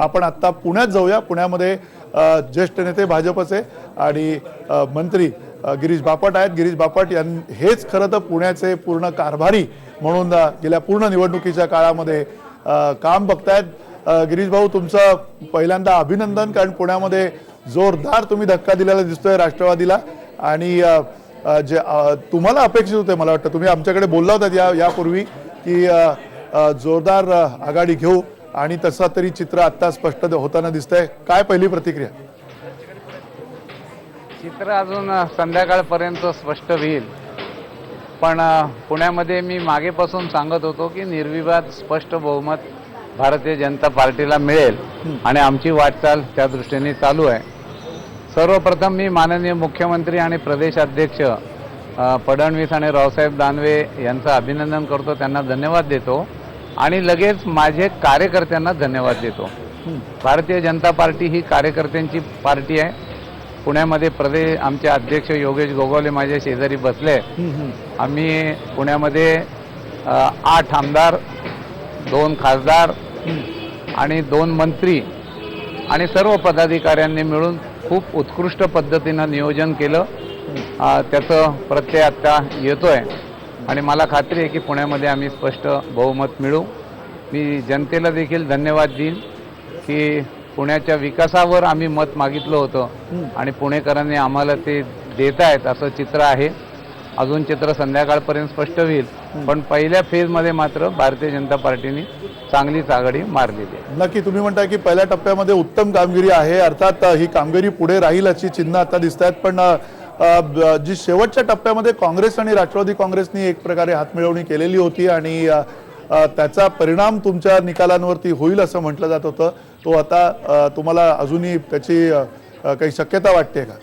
आपण आत्ता पुण्यात जाऊया. पुण्यामध्ये ज्येष्ठ नेते भाजपचे आणि मंत्री गिरीश बापट आहेत. गिरीश बापट यां हेच खरं तर पुण्याचे पूर्ण कारभारी म्हणून गेल्या पूर्ण निवडणुकीच्या काळामध्ये काम बघतायत. गिरीश भाऊ तुमचं पहिल्यांदा अभिनंदन कारण पुण्यामध्ये जोरदार तुम्ही धक्का दिलेला दिसतोय राष्ट्रवादीला. आणि जे तुम्हाला अपेक्षित होते मला वाटतं. तुम्ही आमच्याकडे बोलला होतात या यापूर्वी की जोरदार आघाडी घेऊ. आणि तसं तरी चित्र आत्ता स्पष्ट होताना दिसतंय. काय पहिली प्रतिक्रिया? चित्र अजून संध्याकाळपर्यंत स्पष्ट होईल. पण पुण्यामध्ये मी मागेपासून सांगत होतो की निर्विवाद स्पष्ट बहुमत भारतीय जनता पार्टीला मिळेल आणि आमची वाटचाल त्या दृष्टीने चालू आहे. सर्वप्रथम मी माननीय मुख्यमंत्री आणि प्रदेश अध्यक्ष अ, फडणवीस आणि रावसाहेब दानवे यांचं अभिनंदन करतो. त्यांना धन्यवाद देतो. आणि लगेच माझे कार्यकर्त्यांना धन्यवाद देतो. भारतीय जनता पार्टी ही कार्यकर्त्यांची पार्टी आहे. पुण्यामध्ये प्रदेश आमचे अध्यक्ष योगेश गोगावले माझ्या शेजारी बसले. आम्ही पुण्यामध्ये आठ आमदार दोन खासदार आणि दोन मंत्री आणि सर्व पदाधिकाऱ्यांनी मिळून खूप उत्कृष्ट पद्धतीनं नियोजन केलं. त्याचं प्रत्यय आत्ता येतोय. आणि मला खात्री आहे की पुण्यामध्ये आम्ही स्पष्ट बहुमत मिळू. मी जनतेला देखील धन्यवाद देईन की पुण्याच्या विकासावर आम्ही मत मागितलं होतं आणि पुणेकरांनी आम्हाला ते देत आहेत असं चित्र आहे. अजून चित्र संध्याकाळपर्यंत स्पष्ट होईल. पण पहिल्या फेजमध्ये मात्र भारतीय जनता पार्टीने चांगलीच आघाडी मारलेली आहे. नक्की तुम्ही म्हणताय की पहिल्या टप्प्यामध्ये उत्तम कामगिरी आहे. अर्थात ही कामगिरी पुढे राहील अशी चिन्ह आता दिसत आहेत पण जी शेवटच्या टप्प्यामध्ये काँग्रेस आणि राष्ट्रवादी काँग्रेसनी एक प्रकारे हातमिळवणी केलेली होती आणि त्याचा परिणाम तुमच्या निकालांवरती होईल असं म्हटलं जात होतं. तो आता तुम्हाला अजूनही त्याची काही शक्यता वाटते का?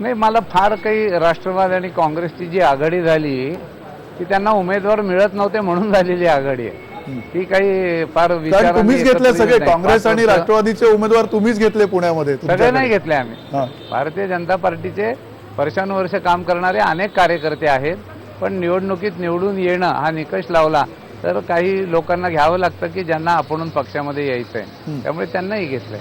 नाही मला फार काही राष्ट्रवादी आणि काँग्रेसची जी आघाडी झाली ती त्यांना उमेदवार मिळत नव्हते म्हणून झालेली आघाडी आहे. ती काही फार कारण विचारांनी तुम्हीच घेतले सगळे. काँग्रेस आणि राष्ट्रवादीचे उमेदवार तुम्हीच घेतले पुण्यामध्ये सगळे नाही. घेतले आम्ही. भारतीय जनता पार्टीचे वर्षानुवर्ष काम करणारे अनेक कार्यकर्ते आहेत पण निवडणुकीत निवडून येणं हा निकष लावला तर काही लोकांना घ्यावं लागतं की ज्यांना आपणून पक्षामध्ये यायचं आहे त्यामुळे त्यांनाही घेतलंय